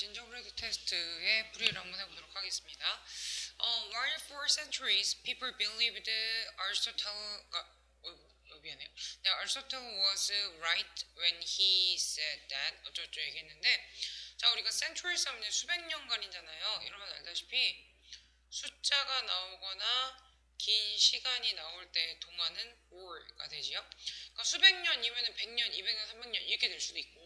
진저브레드 테스트의 풀이를 한번 해보도록 하겠습니다. 어, while for centuries people believed Aristotle, 아, 어, 어, 미안해요. 네, Aristotle was right when he said that 어쩌고저쩌고 얘기했는데 자 우리가 centuries 하면 수백 년간이잖아요. 여러분 알다시피 숫자가 나오거나 긴 시간이 나올 때 동안은 or가 되지요. 그러니까 수백 년이면은 100년, 200년, 300년 이렇게 될 수도 있고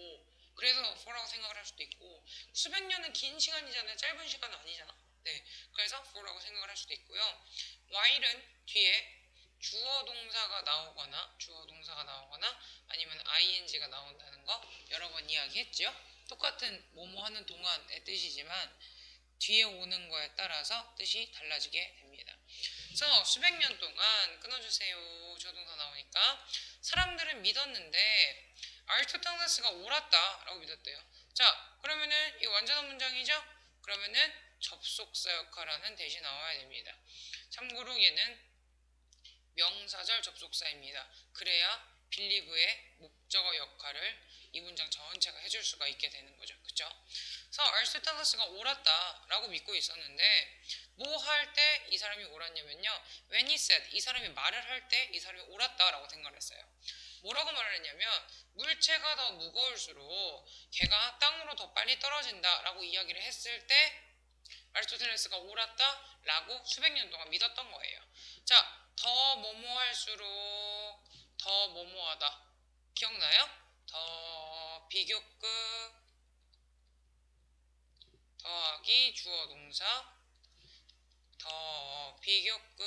그래서 for라고 생각을 할 수도 있고 수백 년은 긴 시간이잖아요. 짧은 시간은 아니잖아. 네, 그래서 for라고 생각을 할 수도 있고요. while은 뒤에 주어 동사가 나오거나 주어 동사가 나오거나 아니면 ing가 나온다는 거 여러 번 이야기했죠. 똑같은 뭐뭐 하는 동안의 뜻이지만 뒤에 오는 거에 따라서 뜻이 달라지게 됩니다. 그래서 수백 년 동안 끊어주세요. 조동사 나오니까 사람들은 믿었는데 아리스토텔레스가 옳았다라고 믿었대요. 자, 그러면은 이 완전한 문장이죠? 그러면은 접속사 역할하는 대시 나와야 됩니다. 참고로 얘는 명사절 접속사입니다. 그래야 빌리브의 목적어 역할을 이 문장 전체가 해줄 수가 있게 되는 거죠. 그쵸? 그래서 아리스토텔레스가 옳았다라고 믿고 있었는데 뭐 할 때 이 사람이 옳았냐면요. when he said 이 사람이 말을 할 때 이 사람이 옳았다라고 생각을 했어요. 뭐라고 말을 했냐면 물체가 더 무거울수록 걔가 땅으로 더 빨리 떨어진다라고 이야기를 했을 때 아리스토텔레스가 옳았다라고 수백 년 동안 믿었던 거예요. 자, 더 뭐뭐 할수록 더 뭐뭐하다. 기억나요? 더 비교급 더하기 주어 동사 더 비교급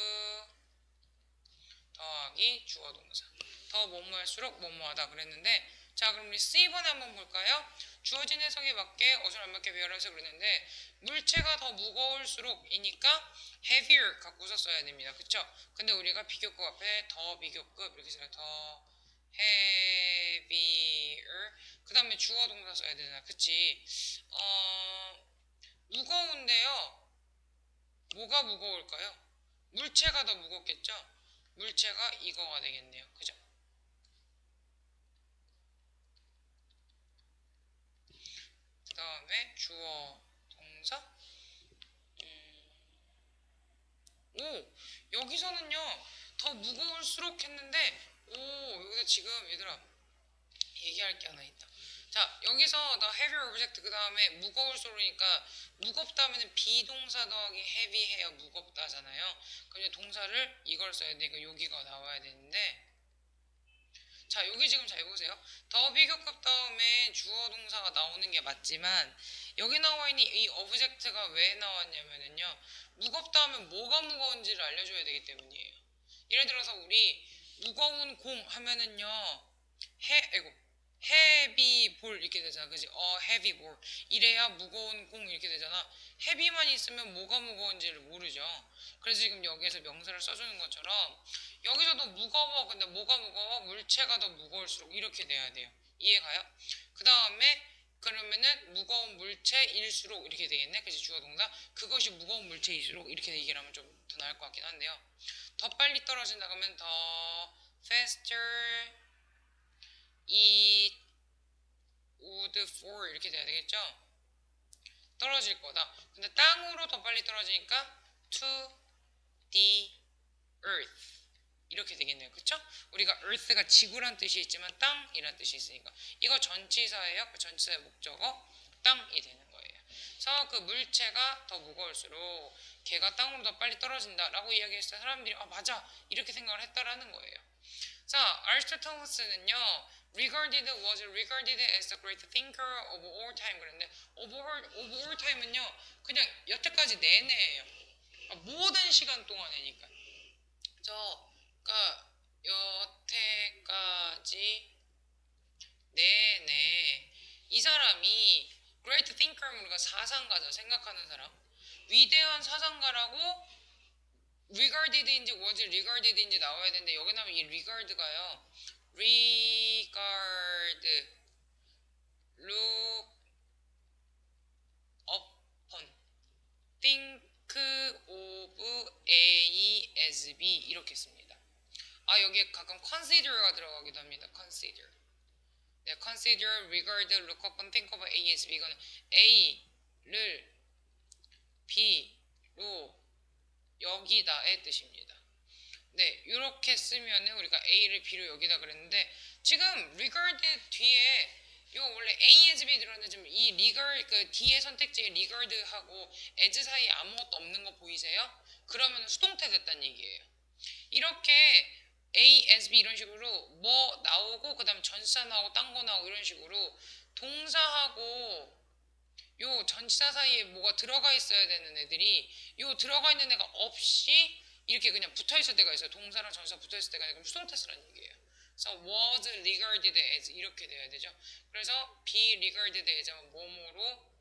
더하기 주어 동사 더 뭐뭐할수록 뭐뭐하다 그랬는데 자 그럼 우리 C번에 한번 볼까요? 주어진 해석에 맞게 어순 안 맞게 배열해서 그랬는데 물체가 더 무거울수록 이니까 heavier 갖고 써야 됩니다 그쵸? 근데 우리가 비교급 앞에 더 비교급 이렇게 써요 더 heavier 그 다음에 주어 동사 써야 되잖아 그치? 어 무거운데요 뭐가 무거울까요? 물체가 더 무겁겠죠? 물체가 이거가 되겠네요. 그죠? 그 다음에 주어 동사 음. 오 여기서는요 더 무거울수록 했는데 오 여기서 지금 얘들아 얘기할 게 하나 있다. 자 여기서 the heavier object 그 다음에 무거울수록이니까 무겁다면은 비동사 더하기 heavy해야 무겁다잖아요. 그럼 동사를 이걸 써야 되니까 여기가 나와야 되는데 자 여기 지금 잘 보세요. 더 비교급 다음에 주어 동사가 나오는 게 맞지만 여기 나와 있는 이 object가 왜 나왔냐면은요 무겁다 하면 뭐가 무거운지를 알려줘야 되기 때문이에요. 예를 들어서 우리 무거운 공 하면은요 해 아이고 헤비 볼 이렇게 되잖아. 그지? 어 헤비 볼 이래야 무거운 공 이렇게 되잖아. 헤비만 있으면 뭐가 무거운지를 모르죠. 그래서 지금 여기에서 명사를 써주는 것처럼 여기서도 무거워. 근데 뭐가 무거워? 물체가 더 무거울수록 이렇게 돼야 돼요. 이해가요? 그 다음에 그러면은 무거운 물체일수록 이렇게 되겠네. 그지? 주어 동사? 그것이 무거운 물체일수록 이렇게 얘기를 하면 좀 더 나을 것 같긴 한데요. 더 빨리 떨어진다 그러면 더 faster it would fall 이렇게 돼야 되겠죠? 떨어질 거다. 근데 땅으로 더 빨리 떨어지니까 to the earth 이렇게 되겠네요. 그쵸? 우리가 earth가 지구란 뜻이 있지만 땅이란 뜻이 있으니까 이거 전치사예요. 그 전치사의 목적어 땅이 되는 거예요. 그래서 그 물체가 더 무거울수록 걔가 땅으로 더 빨리 떨어진다라고 이야기했을 때 사람들이 아 맞아 이렇게 생각을 했다라는 거예요. 자, 아리스토텔레스는요, regarded was regarded as the great thinker of all time 그랬는데 of all, of all time은요, 그냥 여태까지 내내예요. 아, 모든 시간 동안이니까. 저, 그러니까 여태까지 내내 이 사람이 great thinker면 우리가 사상가죠. 생각하는 사람. 위대한 사상가라고 regarded인지 was regarded인지 나와야 되는데 여기 나오면 이 regard가요. Regard look upon think of A as B 이렇게 씁니다. 아 여기에 가끔 consider가 들어가기도 합니다. consider. 네, consider, regard, look upon, think of A as B 이거는 A를 B로 여기다의 뜻입니다. 네, 이렇게 쓰면은 우리가 A를 B로 여기다 그랬는데 지금 regard 뒤에 요 원래 A as B 들었는데 지금 이 regard 그 D의 선택지에 regard하고 as 사이에 아무것도 없는 거 보이세요? 그러면 수동태 됐다는 얘기예요. 이렇게 A as B 이런 식으로 뭐 나오고 그다음 전치사 나오고 딴 거 나오고 이런 식으로 동사하고 요 전치사 사이에 뭐가 들어가 있어야 되는 애들이 요 들어가 있는 애가 없이 이렇게 그냥 붙어 있을 때가 있어요. 동사랑 전치사 붙어 있을 때가 아니라 그럼 수동태 쓰라는 얘기예요. 그래서 was regarded as 이렇게 돼야 되죠. 그래서 be regarded as 뭐뭐로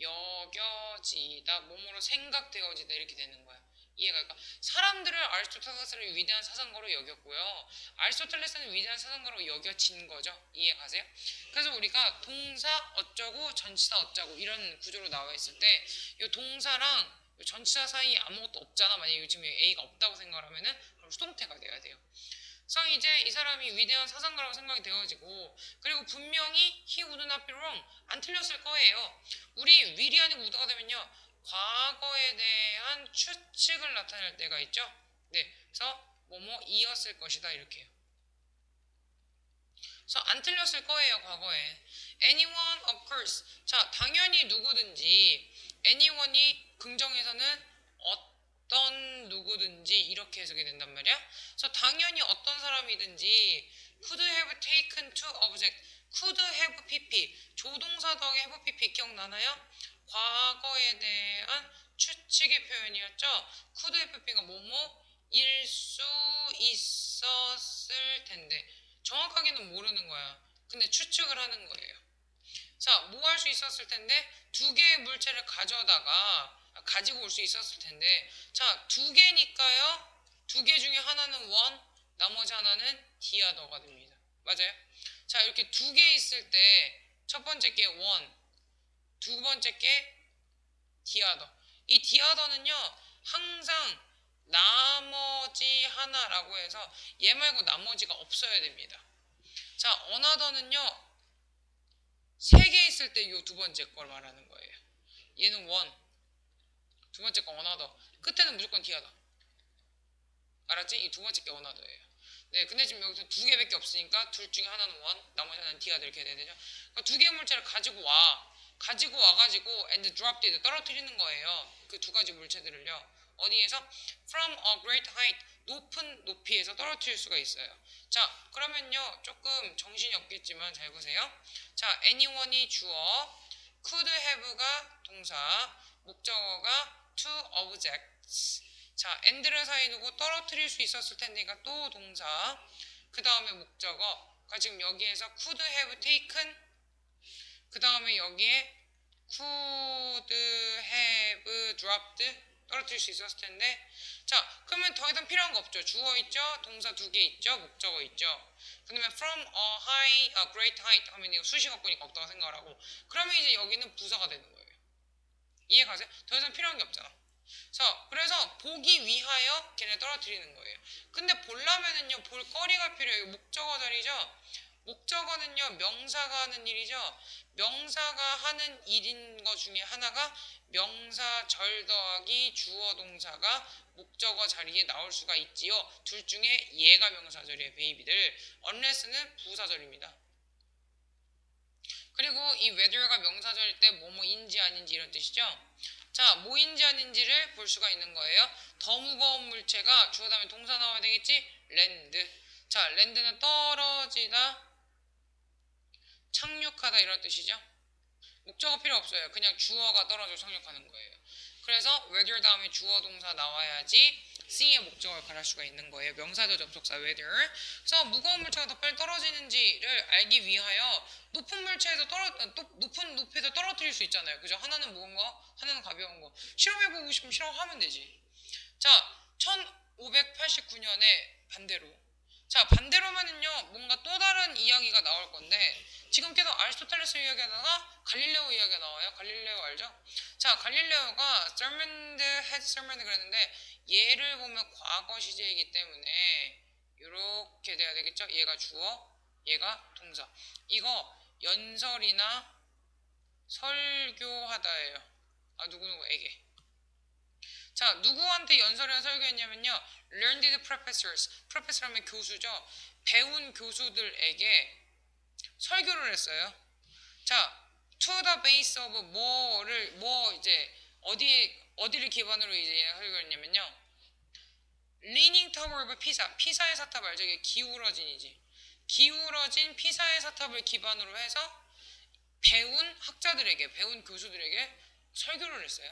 여겨지다, 뭐뭐로 생각되어지다 이렇게 되는 거야. 이해가 그러니까 사람들을 아리스토텔레스를 위대한 사상가로 여겼고요. 아리스토텔레스는 위대한 사상가로 여겨진 거죠. 이해 가세요? 그래서 우리가 동사 어쩌고 전치사 어쩌고 이런 구조로 나와 있을 때 이 동사랑 요 전치사 사이에 아무것도 없잖아. 만약에 요즘에 A가 없다고 생각을 하면은 그럼 수동태가 돼야 돼요. 그래서 이제 이 사람이 위대한 사상가라고 생각이 되어지고 그리고 분명히 he would not be wrong 안 틀렸을 거예요. 우리 will이 아니고 would가 되면요 과거에 대한 추측을 나타낼 때가 있죠. 네, 그래서 뭐뭐 이었을 것이다 이렇게 해요. 그래서 안 틀렸을 거예요 과거에. anyone occurs. 자 당연히 누구든지 anyone이 긍정에서는 어떤 누구든지 이렇게 해석이 된단 말이야. 그래서 당연히 어떤 사람이든지 could have taken to object, could have pp, 조동사 덕에 have pp 기억나나요? 과거에 대한 추측의 표현이었죠. could have pp가 뭐뭐 일 수 있었을 텐데 정확하게는 모르는 거야. 근데 추측을 하는 거예요. 자, 뭐 할 수 있었을 텐데 두 개의 물체를 가져다가 가지고 올 수 있었을 텐데 자, 두 개니까요. 두 개 중에 하나는 원, 나머지 하나는 디아더가 됩니다. 맞아요? 자, 이렇게 두 개 있을 때 첫 번째 게 원, 두 번째 게 디아더. 이 디아더는요. 항상 나머지 하나라고 해서 얘 말고 나머지가 없어야 됩니다. 자, 어나더는요. 세 개 있을 때 이 두 번째 걸 말하는 거예요. 얘는 원, 두 번째 거 어나더. 끝에는 무조건 디아더. 알았지? 이 두 번째 게 어나더예요. 네, 근데 지금 여기서 두 개밖에 없으니까 둘 중에 하나는 원, 나머지 하나는 디아더 이렇게 돼야 되죠. 그러니까 두 개의 물체를 가지고 와. 가지고 와가지고 and drop it 떨어뜨리는 거예요. 그 두 가지 물체들을요. 어디에서 from a great height 높은 높이에서 떨어뜨릴 수가 있어요. 자, 그러면요 조금 정신이 없겠지만 잘 보세요. 자, anyone이 주어, could have가 동사, 목적어가 to objects. 자, and를 사이에 두고 떨어뜨릴 수 있었을 텐데가 또 동사. 그 다음에 목적어. 그러니까 지금 여기에서 could have taken. 그 다음에 여기에 could have dropped. 떨어뜨릴 수 있었을 텐데. 자, 그러면 더 이상 필요한 거 없죠. 주어 있죠. 동사 두 개 있죠. 목적어 있죠. 그 다음에 from a high, a great height 하면 이거 수식어구니까 없다고 생각을 하고. 그러면 이제 여기는 부사가 되는 거예요. 이해 가세요? 더 이상 필요한 게 없잖아. 자, 그래서 보기 위하여 걔네 떨어뜨리는 거예요. 근데 보려면은요, 볼거리가 필요해요. 목적어 자리죠? 목적어는요, 명사가 하는 일이죠? 명사가 하는 일인 것 중에 하나가 명사 절 더하기 주어 동사가 목적어 자리에 나올 수가 있지요. 둘 중에 얘가 명사절이에요, 베이비들. unless는 부사절입니다. 그리고 이 whether가 명사절일 때 뭐뭐인지 아닌지 이런 뜻이죠. 자, 뭐인지 아닌지를 볼 수가 있는 거예요. 더 무거운 물체가 주어 다음에 동사 나와야 되겠지? 랜드. 자, 랜드는 떨어지다, 착륙하다 이런 뜻이죠. 목적어 필요 없어요. 그냥 주어가 떨어져 착륙하는 거예요. 그래서 whether 다음에 주어 동사 나와야지 C의 목적어를 가할 수가 있는 거예요. 명사절 접속사 whether. 그래서 무거운 물체가 더 빨리 떨어지는지를 알기 위하여 높은 물체에서 떨어 높은 높이에서 떨어뜨릴 수 있잖아요. 그죠? 하나는 무거운 거, 하나는 가벼운 거. 실험해 보고 싶으면 실험하면 되지. 자, 1589년에 반대로. 자, 반대로면은요. 뭔가 또 다른 이야기가 나올 건데 지금 계속 아리스토텔레스 이야기하다가 갈릴레오 이야기가 나와요. 갈릴레오 알죠? 자, 갈릴레오가 sermoned, had sermoned 그랬는데 얘를 보면 과거 시제이기 때문에 이렇게 돼야 되겠죠? 얘가 주어, 얘가 동사. 이거 연설이나 설교하다예요. 아 누구누구에게 자 누구한테 연설을 설교했냐면요. Learned professors. Professor 하면 교수죠. 배운 교수들에게 설교를 했어요. 자 to the base of 뭐를 뭐 이제 어디 어디를 기반으로 이제 설교했냐면요. Leaning tower 피사 피사의 사탑 알죠? 이게 기울어진이지. 기울어진 피사의 사탑을 기반으로 해서 배운 학자들에게 배운 교수들에게 설교를 했어요.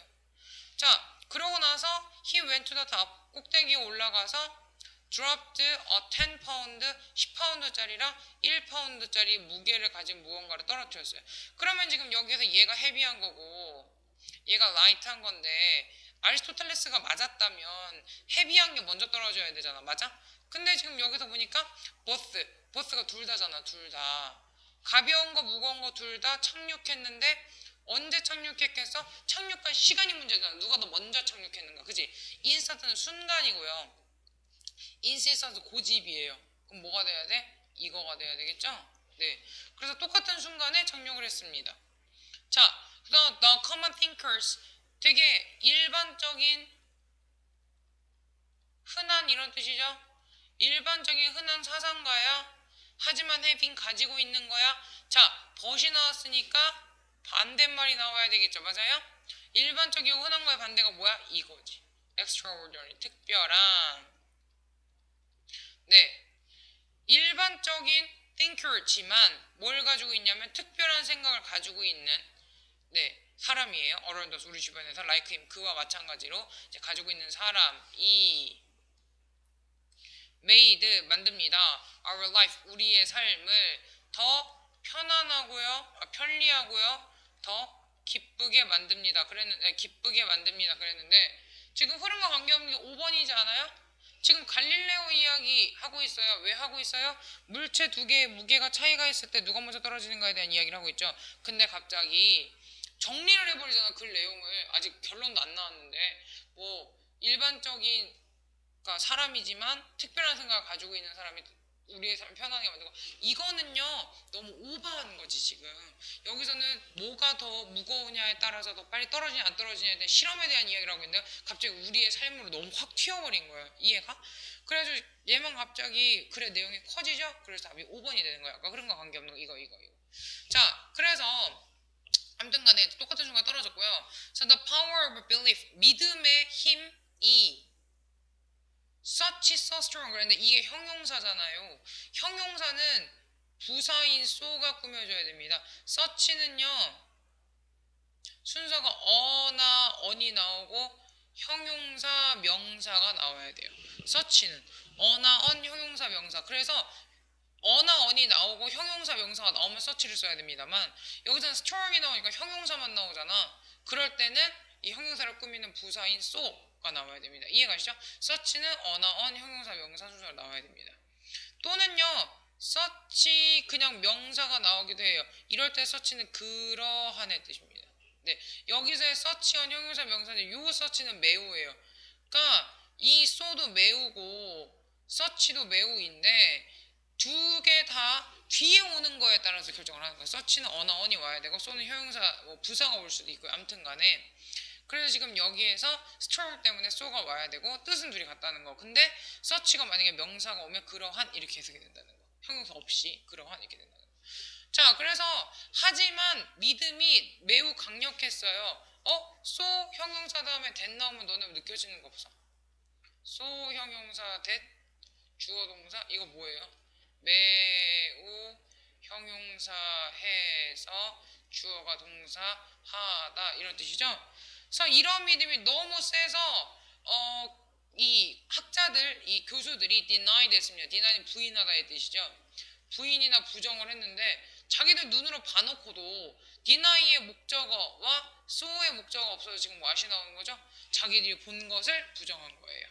자, 그러고 나서 he went to the top 꼭대기에 올라가서 dropped a 10 pound 10파운드짜리랑 1파운드짜리 무게를 가진 무언가를 떨어뜨렸어요. 그러면 지금 여기서 얘가 헤비한 거고 얘가 라이트한 건데 아리스토텔레스가 맞았다면 헤비한 게 먼저 떨어져야 되잖아. 맞아? 근데 지금 여기서 보니까 보스 보스가 둘 다잖아. 둘 다. 가벼운 거 무거운 거 둘 다 착륙했는데 언제 착륙했겠어? 착륙한 시간이 문제잖아. 누가 더 먼저 착륙했는가? 그지? 인스턴트는 순간이고요. 인스턴트 고집이에요. 그럼 뭐가 돼야 돼? 이거가 돼야 되겠죠? 네. 그래서 똑같은 순간에 착륙을 했습니다. 자, 그다음 the common thinkers 되게 일반적인 흔한 이런 뜻이죠. 일반적인 흔한 사상가야. 하지만 having 가지고 있는 거야. 자, 벗이 나왔으니까 반대말이 나와야 되겠죠. 맞아요? 일반적이고 흔한 거의 반대가 뭐야? 이거지. extraordinary 특별한. 네. 일반적인 thinker지만 뭘 가지고 있냐면 특별한 생각을 가지고 있는 네 사람이에요. 어른더스 우리 주변에서 like him 그와 마찬가지로 이제 가지고 있는 사람이 made 만듭니다. Our life 우리의 삶을 더 편안하고요, 아, 편리하고요, 더 기쁘게 만듭니다. 그랬는데 네, 기쁘게 만듭니다. 그랬는데 지금 흐름과 관계없는 게 5번이지 않아요? 지금 갈릴레오 이야기 하고 있어요. 왜 하고 있어요? 물체 두 개의 무게가 차이가 있을 때 누가 먼저 떨어지는가에 대한 이야기를 하고 있죠. 근데 갑자기 정리를 해버리잖아 그 내용을 아직 결론도 안 나왔는데 뭐 일반적인 그러니까 사람이지만 특별한 생각을 가지고 있는 사람이 우리의 삶을 편하게 만들고. 이거는요 너무 오버하는 거지 지금. 여기서는 뭐가 더 무거우냐에 따라서 더 빨리 떨어지냐 안 떨어지냐에 대한 실험에 대한 이야기를 하고 있는데 갑자기 우리의 삶으로 너무 확 튀어버린 거예요 이해가? 그래가지고 얘만 갑자기 그래 내용이 커지죠? 그래서 답이 5번이 되는 거야. 아까 흐름과 관계없는 거 이거 이거 이거. 자 그래서 아무튼 간에 똑같은 순간 떨어졌고요. So the power of belief 믿음의 힘이 such so strong 그랬는데 이게 형용사잖아요. 형용사는 부사인 so가 꾸며줘야 됩니다. such는요 순서가 어나 언이 나오고 형용사 명사가 나와야 돼요. such는 어나 언 형용사 명사. 그래서 어나 언이 나오고 형용사 명사가 나오면 such를 써야 됩니다만 여기서는 strong이 나오니까 형용사만 나오잖아. 그럴 때는 이 형용사를 꾸미는 부사인 so 가 나와야 됩니다. 이해가시죠? such는 언어, 언, 형용사, 명사 순서로 나와야 됩니다. 또는요, such 그냥 명사가 나오기도 해요. 이럴 때 such는 그러한의 뜻입니다. 네, 여기서의 such, 언, 형용사, 명사는 요 such는 매우예요. 그러니까 이 so도 매우고 such도 매우인데 두 개 다 뒤에 오는 거에 따라서 결정을 하는 거예요. such는 언어, 언이 와야 되고 so는 형용사, 뭐 부사가 올 수도 있고요. 아무튼 간에 그래서 지금 여기에서 strong 때문에 so가 와야 되고 뜻은 둘이 같다는 거. 근데 such가 만약에 명사가 오면 그러한 이렇게 해석이 된다는 거. 형용사 없이 그러한 이렇게 된다는 거. 자, 그래서 하지만 믿음이 매우 강력했어요. 어? so 형용사 다음에 that 나오면 너네 느껴지는 거 없어? so 형용사 that 주어 동사 이거 뭐예요? 매우 형용사 해서 주어가 동사 하다 이런 뜻이죠? 그래서 이런 믿음이 너무 세서 어, 이 학자들, 이 교수들이 deny 됐습니다. deny는 부인하다의 뜻이죠. 부인이나 부정을 했는데 자기들 눈으로 봐놓고도 deny의 목적어와 so의 목적어가 없어서 지금 what이 나오는 거죠? 자기들이 본 것을 부정한 거예요.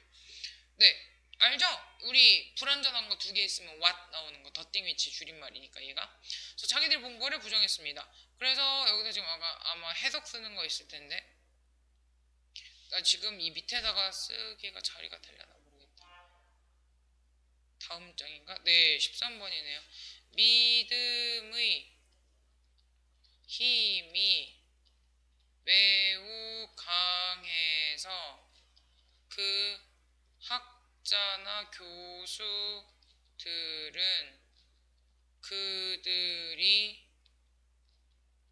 네, 알죠? 우리 불완전한 거 두 개 있으면 what 나오는 거 더띵 위치 줄임말이니까 얘가. 그래서 자기들이 본 거를 부정했습니다. 그래서 여기서 지금 아마, 아마 해석 쓰는 거 있을 텐데 나 지금 이 밑에다가 쓰기가 자리가 되려나 모르겠다. 다음 장인가? 네, 13번이네요. 믿음의 힘이 매우 강해서 그 학자나 교수들은 그들이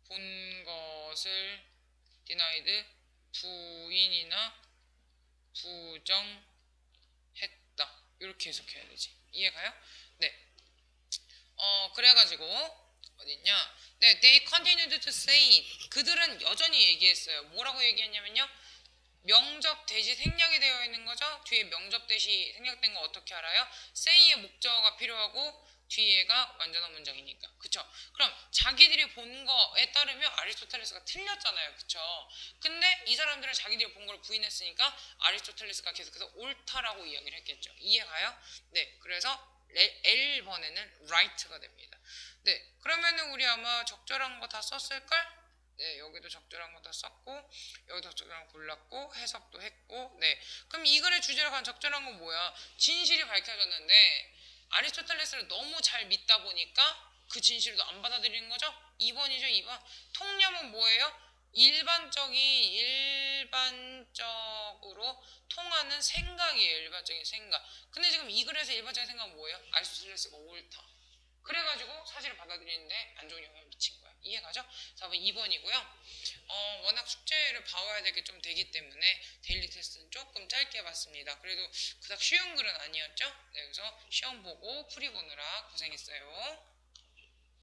본 것을 디나이드 부인이나 부정했다. 이렇게 해석해야 되지. 이해가요? 네. 어 그래가지고 어딨냐? 네, they continued to say. 그들은 여전히 얘기했어요. 뭐라고 얘기했냐면요. 명접 대시 생략이 되어 있는 거죠. 뒤에 명접 대시 생략된 거 어떻게 알아요? say의 목적어가 필요하고 뒤에가 완전한 문장이니까. 그쵸? 그럼 자기들이 본 거에 따르면 아리스토텔레스가 틀렸잖아요. 그쵸? 근데 이 사람들은 자기들이 본 걸 부인했으니까 아리스토텔레스가 계속해서 옳다라고 이야기를 했겠죠. 이해가요? 네. 그래서 레- L번에는 right가 됩니다. 네. 그러면은 우리 아마 적절한 거 다 썼을걸? 네, 여기도 적절한 거 다 썼고, 여기도 적절한 거 골랐고, 해석도 했고, 네. 그럼 이 글의 주제로 간 적절한 건 뭐야? 진실이 밝혀졌는데, 아리스토텔레스를 너무 잘 믿다 보니까 그 진실도 안 받아들이는 거죠? 2번이죠, 2번. 통념은 뭐예요? 일반적인, 일반적으로 통하는 생각이에요, 일반적인 생각. 근데 지금 이 글에서 일반적인 생각은 뭐예요? 아리스토텔레스가 옳다. 그래가지고 사실을 받아들이는데 안 좋은 영향을 미친 거야. 이해가죠? 4번 2번이고요. 어, 워낙 숙제를 봐와야 될게좀 되기 때문에 데일리 테스트는 조금 짧게 봤습니다. 그래도 그닥 쉬운 글은 아니었죠? 네, 그래서 시험 보고 풀이 보느라 고생했어요.